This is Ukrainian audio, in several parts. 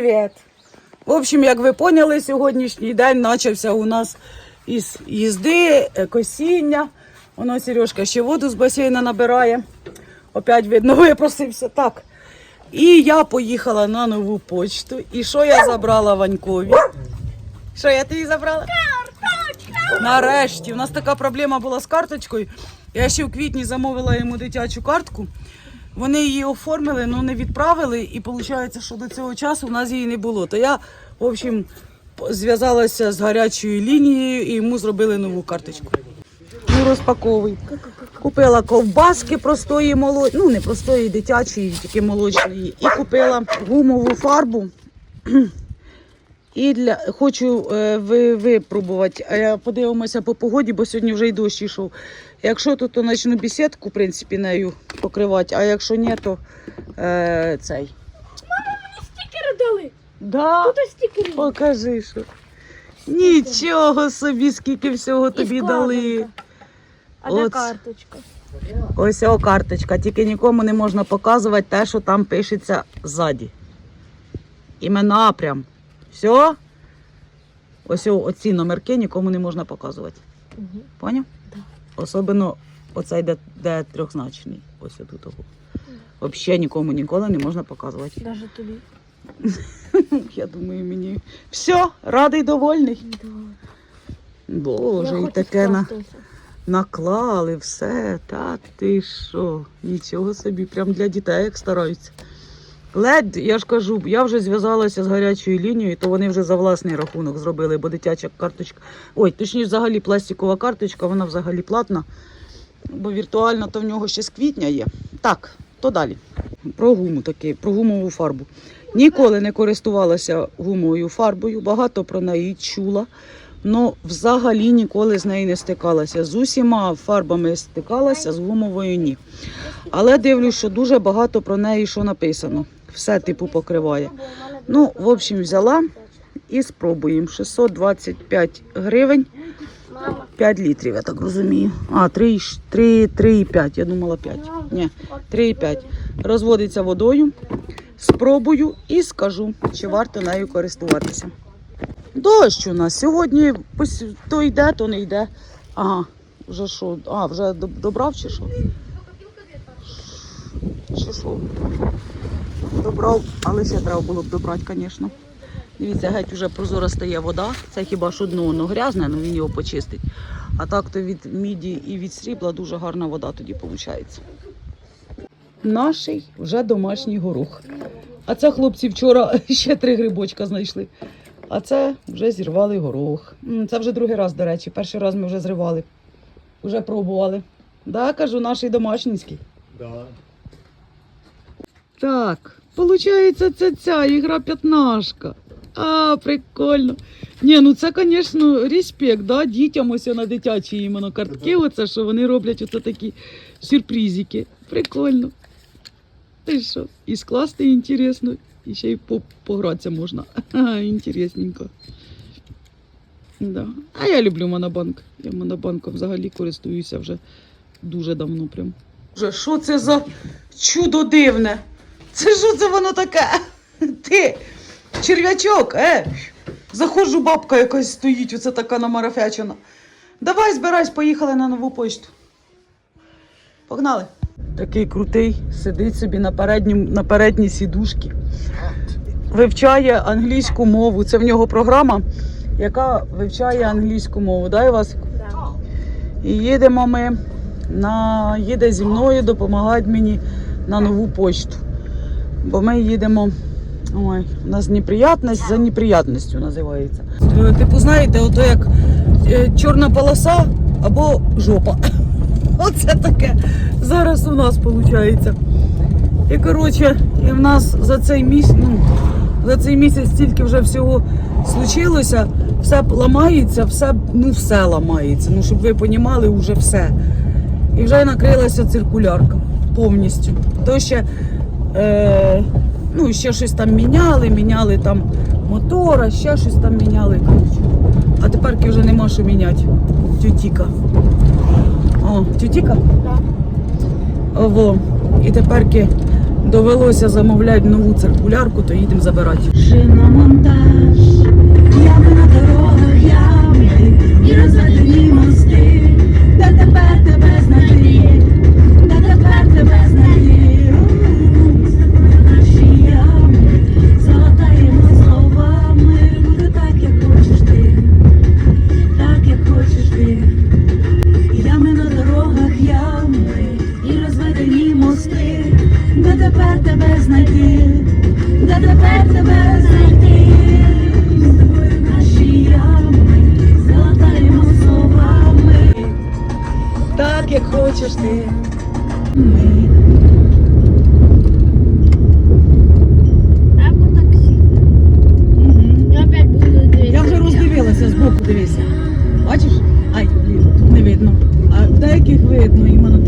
Привіт! В общем, як ви поняли, сьогоднішній день почався у нас із їзди, е, косіння. Воно Сережка ще воду з басейна набирає. Опять, видно, випросився. Так. І я поїхала на нову почту. І що я забрала Ванькові? Що я тобі забрала? Карточка! Нарешті. У нас така проблема була з карточкою. Я ще в квітні замовила йому дитячу картку. Вони її оформили, але не відправили. І виходить, що до цього часу у нас її не було. То я, в общем, зв'язалася з гарячою лінією і йому зробили нову карточку. Ну, розпаковуй. Купила ковбаски простої молочної, ну не простої, дитячої, тільки молочної. І купила гумову фарбу. І для хочу е, ви, випробувати. А я подивимося по погоді, бо сьогодні вже й дощ йшов. Якщо то, то почну бесідку, в принципі, нею покривати, а якщо ні, то е, цей. Стікери дали. Да? Тут стікери. Покажи, що. Нічого собі, скільки всього тобі дали. А де карточка? Ось о карточка, тільки нікому не можна показувати те, що там пишеться ззаді. Імена прям. Все? Ось оці номерки нікому не можна показувати. Угу. Поняв? Так. Особливо оцей, де, де трьохзначний. Ось того. Взагалі нікому ніколи не можна показувати. Даже тобі. Я думаю, мені все, радий довольний. Да. Боже, і таке на, наклали все. Та ти що? Нічого собі, прям для дітей як стараються. Ледь, я ж кажу, я вже зв'язалася з гарячою лінією, то вони вже за власний рахунок зробили, бо дитяча карточка. Ой, точніше, взагалі пластикова карточка, вона взагалі платна. Бо віртуальна то в нього ще з квітня є. Так, то далі. Про гуму таки, про гумову фарбу. Ніколи не користувалася гумовою фарбою, багато про неї чула. але взагалі ніколи з нею не стикалася. З усіма фарбами стикалася, з гумовою ні. Але дивлюсь, що дуже багато про неї що написано. Все типу покриває. Ну, в общем, взяла і спробуємо. 625 гривень, 5 літрів, я так розумію. А, 3, 3, 3,5, я думала 5. Ні, 3,5. Розводиться водою. Спробую і скажу, чи варто нею користуватися. Дощ у нас сьогодні то йде, то не йде. Ага, вже що? А, вже доб- добрав чи що? Чи що? Добрав, але ще треба було б добрати, звісно. Дивіться, геть вже прозора стає вода. Це хіба що дно воно грязне, але він його почистить. А так то від міді і від срібла дуже гарна вода тоді виходить. Наший вже домашній горох. А це хлопці вчора ще три грибочка знайшли. А це вже зірвали горох. Це вже другий раз, до речі. Перший раз ми вже зривали. Вже пробували. Да, кажу, наш домашній. Да. Так, получається, це ця ігра п'ятнашка. А, прикольно. Ні, ну це, звісно, респект, да? дітям ось на дитячі іменно картки, оце, що вони роблять оце такі сюрпризики. Прикольно. Ти що? І скласти інтересно, і ще й погратися можна. Ага, інтересненько. Да. А я люблю монобанк. Я монобанком взагалі користуюся вже дуже давно прям. Що це за чудо дивне? Це що це воно таке? Ти, черв'ячок, е? Заходжу, бабка якась стоїть, оце така намарафячена. Давай, збирайся, поїхали на нову почту. Погнали. Такий крутий, сидить собі на, переднім, на передній сідушці. Вивчає англійську мову. Це в нього програма, яка вивчає англійську мову. Дай вас. І їдемо ми на їде зі мною, допомагають мені на нову почту. Бо ми їдемо. Ой, у нас неприятність за неприятністю називається. Типу, знаєте, ото як е, чорна полоса або жопа. Оце таке зараз у нас виходить. І коротше, і в нас за цей місяць, ну, за цей місяць стільки вже всього случилося, все ламається, все, ну, все ламається. Ну, щоб ви розуміли, вже все. І вже накрилася циркулярка повністю. То ще е, Ну, ще щось там міняли, міняли там мотора, ще щось там міняли. Коротше. А тепер вже нема що міняти. Тютіка. О, тютіка? Да. І теперки довелося замовляти нову циркулярку, то їдемо забирати. Шиномонтаж, ями на дорогах, ями і розведені мости, де тепер тебе знайти, дивися. Бачиш? Ай, блін, тут не видно. А деяких видно іменно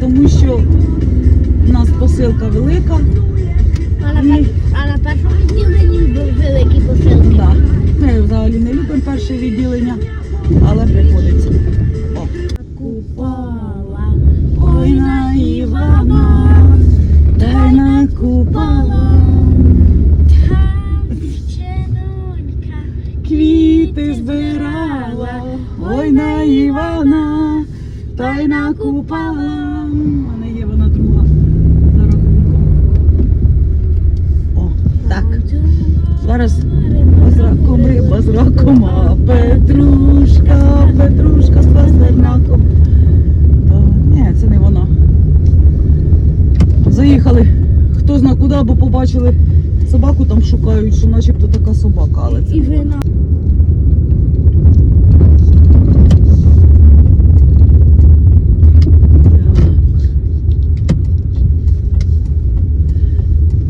тому що в нас посилка велика. А на, пер... а на першому відділенні був великий посилки. Да. Ми взагалі не любимо перше відділення, але приходиться. О. Купала, ой на Івана, дай на купала, Там дівчинонька. Квіти збирала, ой на Івана, та й накупала. У мене є вона друга за рахунком. О, так. Зараз з раком риба, з раком, а Петрушка, Петрушка з пастернаком. Ні, це не вона. Заїхали. Хто зна куди, бо побачили собаку там шукають, що начебто така собака, але це не вона.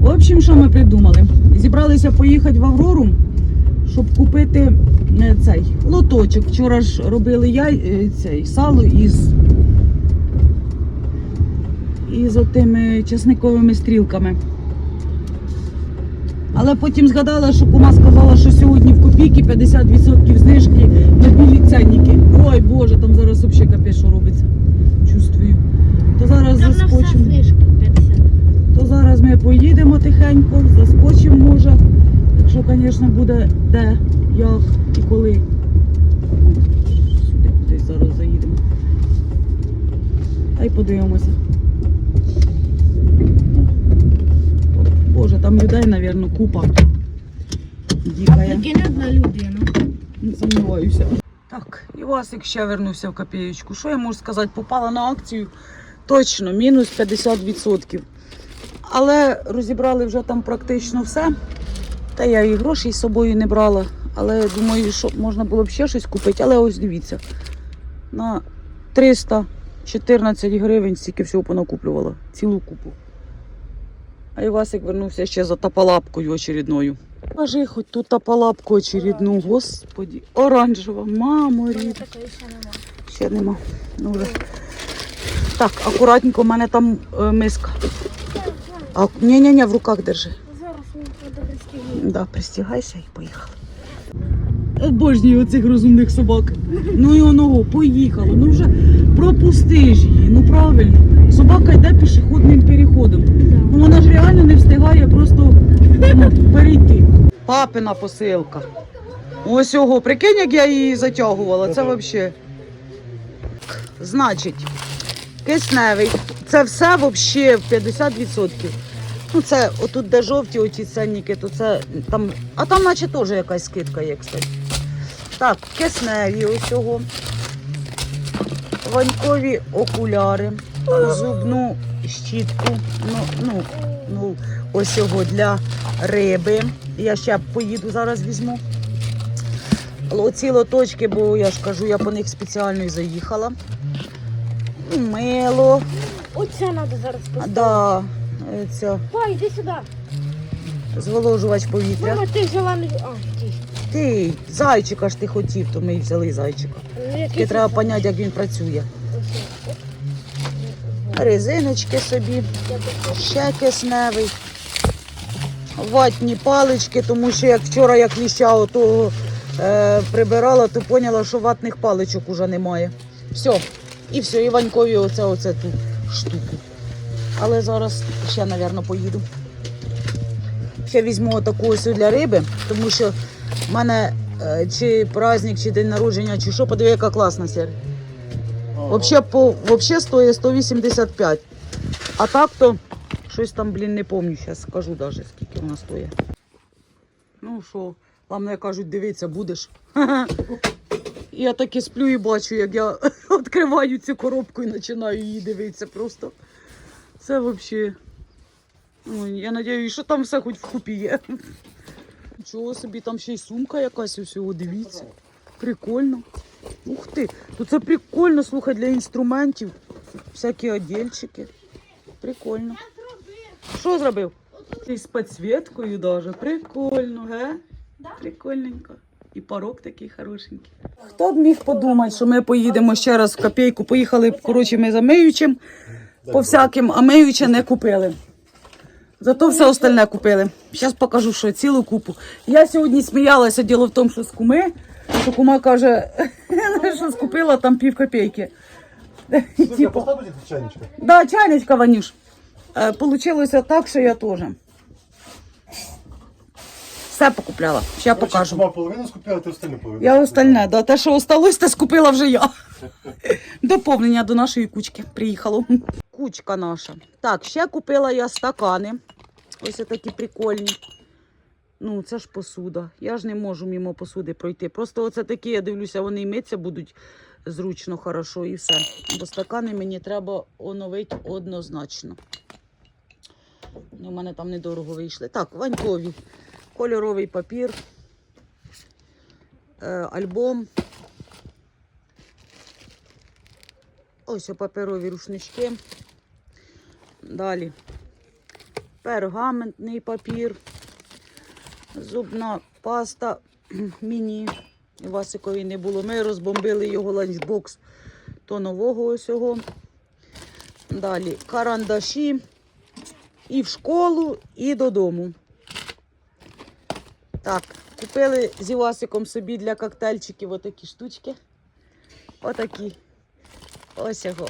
В общем, що ми придумали? Зібралися поїхати в Аврору, щоб купити е, цей лоточок. Вчора ж робили яй, е, цей, сало із, із отими чесниковими стрілками. Але потім згадала, що кума сказала, що сьогодні в копійки 50% знижки на білі ценники. Ой Боже, там зараз взагалі капець, що робиться. Чувствую. То зараз Там на все заскочимо. Знижки 50. То зараз ми поїдемо тихенько, заскочимо може. Якщо, звісно, буде де, як і коли. Сюди кудись зараз заїдемо. Та й подивимося. Боже, там людей, мабуть, купа. Дікає. Прикинь, одна людина. Не сумніваюся. Так, і Васик ще вернувся в копієчку. Що я можу сказати? Попала на акцію точно, мінус 50%. Але розібрали вже там практично все. Та я і грошей з собою не брала. Але думаю, що можна було б ще щось купити. Але ось дивіться. На 314 гривень стільки всього понакуплювала. Цілу купу. А Івасик вернувся ще за тапалапкою очередною. Кажи, хоч ту тапалапку очередну, господі. Оранжева, мамо рід. Ще нема. Ще нема. Ну, вже. Так, акуратненько, у мене там е, миска. А, ні-ні-ні, в руках держи. Зараз він. Да, пристігайся і поїхали. Обожнюю оцих розумних собак. Ну і оного, поїхало. Ну вже пропусти ж її. Ну правильно. Собака йде пішохідним переходом. Ну вона ж реально не встигає просто ну, перейти. Папина посилка. Ось його, прикинь, як я її затягувала. Це взагалі. Значить, кисневий. Це все взагалі в 50%. Ну, це отут, де жовті оті ценники, то це там. А там наче теж якась скидка є, кстати. Так, кисневі ось. Ванькові окуляри, зубну щітку. Ну, ну, ну, ось його для риби. Я ще поїду зараз візьму. Оці лоточки, бо я ж кажу, я по них спеціально і заїхала. Мило. Оце треба зараз поставити. Да, е, ця, Па, йди сюди. зволожувач повітря. Мама, ти взяла не... А, ти. Ти, зайчика ж ти хотів, то ми і взяли зайчика. Ну, який Тільки треба поняти, як він працює. Резиночки собі, ще кисневий, ватні палички, тому що як вчора я кліща отого е, прибирала, то поняла, що ватних паличок уже немає. Все. І все, і Ванькові оце, оце ту штуку. Але зараз ще, мабуть, поїду. Ще візьму отаку ось для риби, тому що в мене е, чи праздник, чи день народження, чи що, подиви, яка класна серія. Вообще, по, вообще стоїть 185. А так то щось там, блін, не пам'ятаю, зараз скажу навіть, скільки вона стоїть. Ну що, вам не кажуть, дивитися будеш. Я так і сплю і бачу, як я відкриваю цю коробку і починаю її дивитися просто. Це взагалі. Ну, я сподіваюся, що там все хоч вкупі є. Чого собі, там ще й сумка якась усього, дивіться. Прикольно. Ух ти, то це прикольно, слухай, для інструментів. Всякі одільчики. Прикольно. Що зробив? З підсвіткою даже. Прикольно, ге? Прикольненько. І порог такий хорошенький. Хто б міг подумати, що ми поїдемо ще раз в копійку. Поїхали, коротше, ми за миючим по всяким, а миюче не купили. Зато все остальне купили. Зараз покажу, що цілу купу. Я сьогодні сміялася, діло в тому, що з куми, що кума каже, що скупила там пів копійки. Слушай, поставь эти чайничка. Да, чайничка, Ванюш. Е, Получилося так, що я теж. Все покупляла. Ще покажу. Сама половину скупила, ты остальную половину. Я остальне, да, те, що осталось, те скупила вже я. Доповнення до нашої кучки приїхало. Кучка наша. Так, ще купила я стакани. Ось такі прикольні. Ну, це ж посуда. Я ж не можу мимо посуди пройти. Просто оце такі, я дивлюся, вони митися будуть зручно, хорошо і все. Бо стакани мені треба оновити однозначно. Ну, У мене там недорого вийшли. Так, ванькові. Кольоровий папір. Е, альбом. Ось паперові рушнички. Далі пергаментний папір, зубна паста міні. Васикові не було. Ми розбомбили його ланчбокс то нового ось його. Далі карандаші і в школу, і додому. Так, купили з Івасиком собі для коктейльчиків отакі штучки. Отакі. Ось його.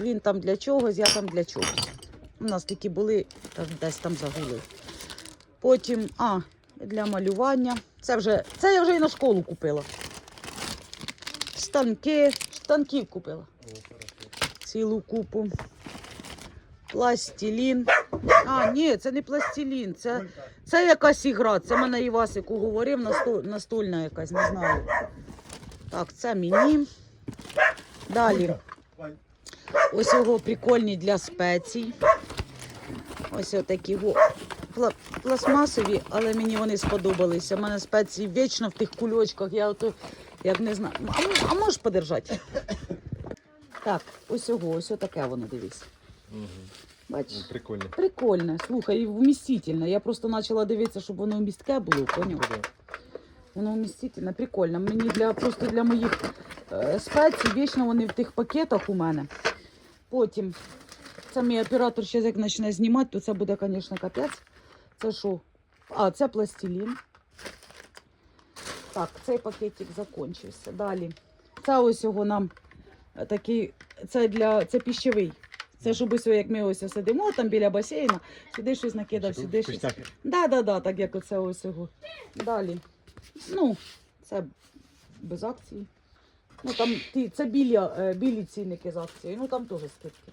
Він там для чогось, я там для чогось. У нас такі були, та десь там загули. Потім, а, для малювання. Це вже, це я вже і на школу купила. Станки, станків купила. Цілу купу. Пластилін. А, ні, це не пластилін, це, це якась ігра. Це мене Івасику говорив, настольна якась, не знаю. Так, це мені. Далі. Ось його прикольні для спецій. Ось отакі пластмасові, але мені вони сподобалися. У мене спеції вічно в тих кульочках. Я ото, як не знаю. А, а можеш подержати? Так, ось його, ось таке воно дивись. Бачиш? Прикольно. Прикольне, слухай, і вмістительне. Я просто почала дивитися, щоб воно вмістке було, поняв? Воно вмістительне, прикольно. Мені для просто для моїх е, спецій вічно вони в тих пакетах у мене. Потім це мій оператор ще як почне знімати, то це буде, звісно, капець. Це що? А, це пластилін. Так, цей пакетик закінчився. Далі. Це ось його нам е, такий, це для це піщовий. Це щоб ось як ми ось сидимо там біля басейну, сюди щось накидав, сюди щось. Пустяки. Да, да, да, так як оце ось його. Далі. Ну, це без акції. Ну там ті, це білі, е, білі цінники з акцією, ну там теж скидки.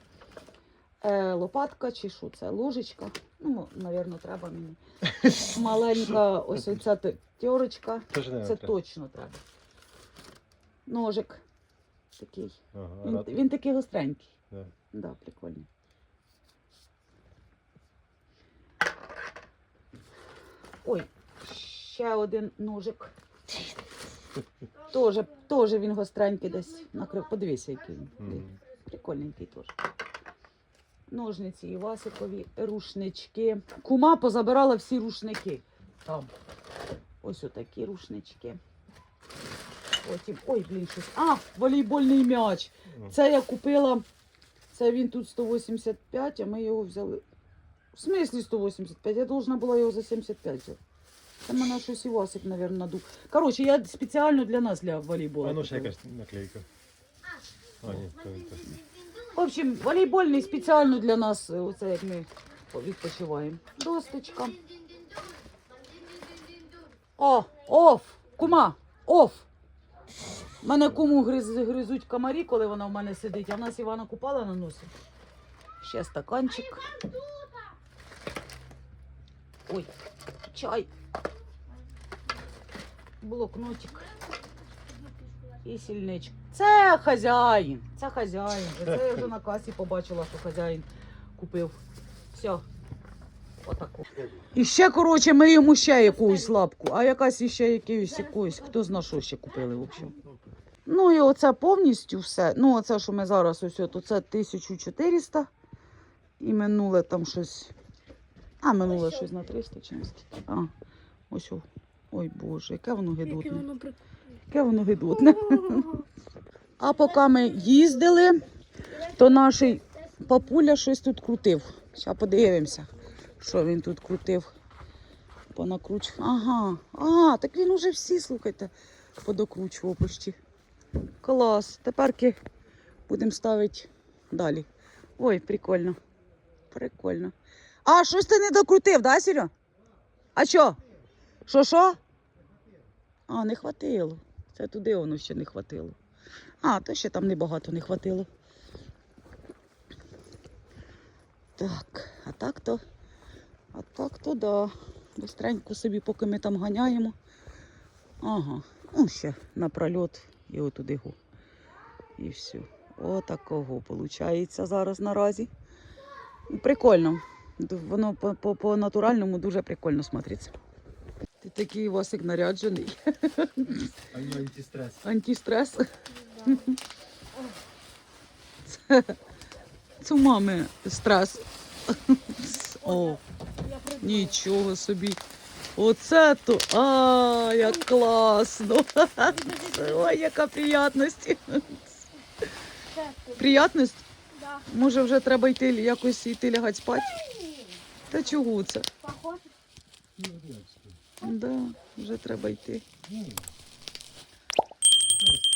Е, лопатка чи що це? Ложечка. Ну, напевно, треба мені. Маленька ось оця те- терочка. Це точно треба. Ножик такий. Ага, Він, він такий гостренький. Да. Прикольний. Ой, ще один ножик. Тоже, тоже він гостренький десь накрив. Подивися, який він. Мгм. Прикольненький теж. Ножниці Івасикові, рушнички. Кума позабирала всі рушники. Там. Ось отакі рушнички. Потім. Ой, блін, щось. А, волейбольний м'яч. Це я купила. Це він тут 185, а ми його взяли. В смислі 185? Я должна була його за 75 взяти. Це мене щось Івасик, мабуть, надув. Коротше, я спеціально для нас для волейболу. А ну ще якась наклейка. А, ні, то не те. В общем, волейбольний спеціально для нас, е, оце як ми відпочиваємо. Досточка. О, оф! Кума! Оф! Мене куму гриз, гризуть комарі, коли вона в мене сидить, а в нас Івана купала на носі. Ще стаканчик. Ой, чай. Блокнотик. І сільничок. Це хазяїн. Це хазяїн. Це я вже на касі побачила, що хазяїн купив. Все. Отаку. І ще, коротше, ми йому ще якусь лапку, а якась іще якусь якусь. Хто зна, що ще купили, в общем. Ну і оце повністю все. Ну, оце, що ми зараз ось, от, оце 1400. І минуле там щось. А, минуле щось на 300 чи не скільки. А, ось. о. Ой Боже, яке воно гидотне. Яке воно гидотне. А поки ми їздили, то наш папуля щось тут крутив. Зараз подивимося, що він тут крутив. Понакруч. Ага. А, так він уже всі, слухайте, подокручував почти. Клас. Тепер будемо ставити далі. Ой, прикольно. Прикольно. А, щось ти не докрутив, да, Серьо? А що? Що, що? А, не хватило. Це туди воно ще не хватило. А, то ще там небагато не хватило. Так, а так то, а так то да. Бистренько собі, поки ми там ганяємо. Ага, ну ще на прольот і отуди го. І все. Отакого виходить зараз наразі. Ну, Прикольно. Воно по, по, по натуральному дуже прикольно смотриться. Ти такий Васик наряджений. А ну антистрес. Антистрес. Це, це у мами стрес. О, нічого собі. Оце то. А, як класно. Ой, яка приятність. Приятність? Може вже треба йти якось йти лягати спати? Та чого це? Да, вже треба йти.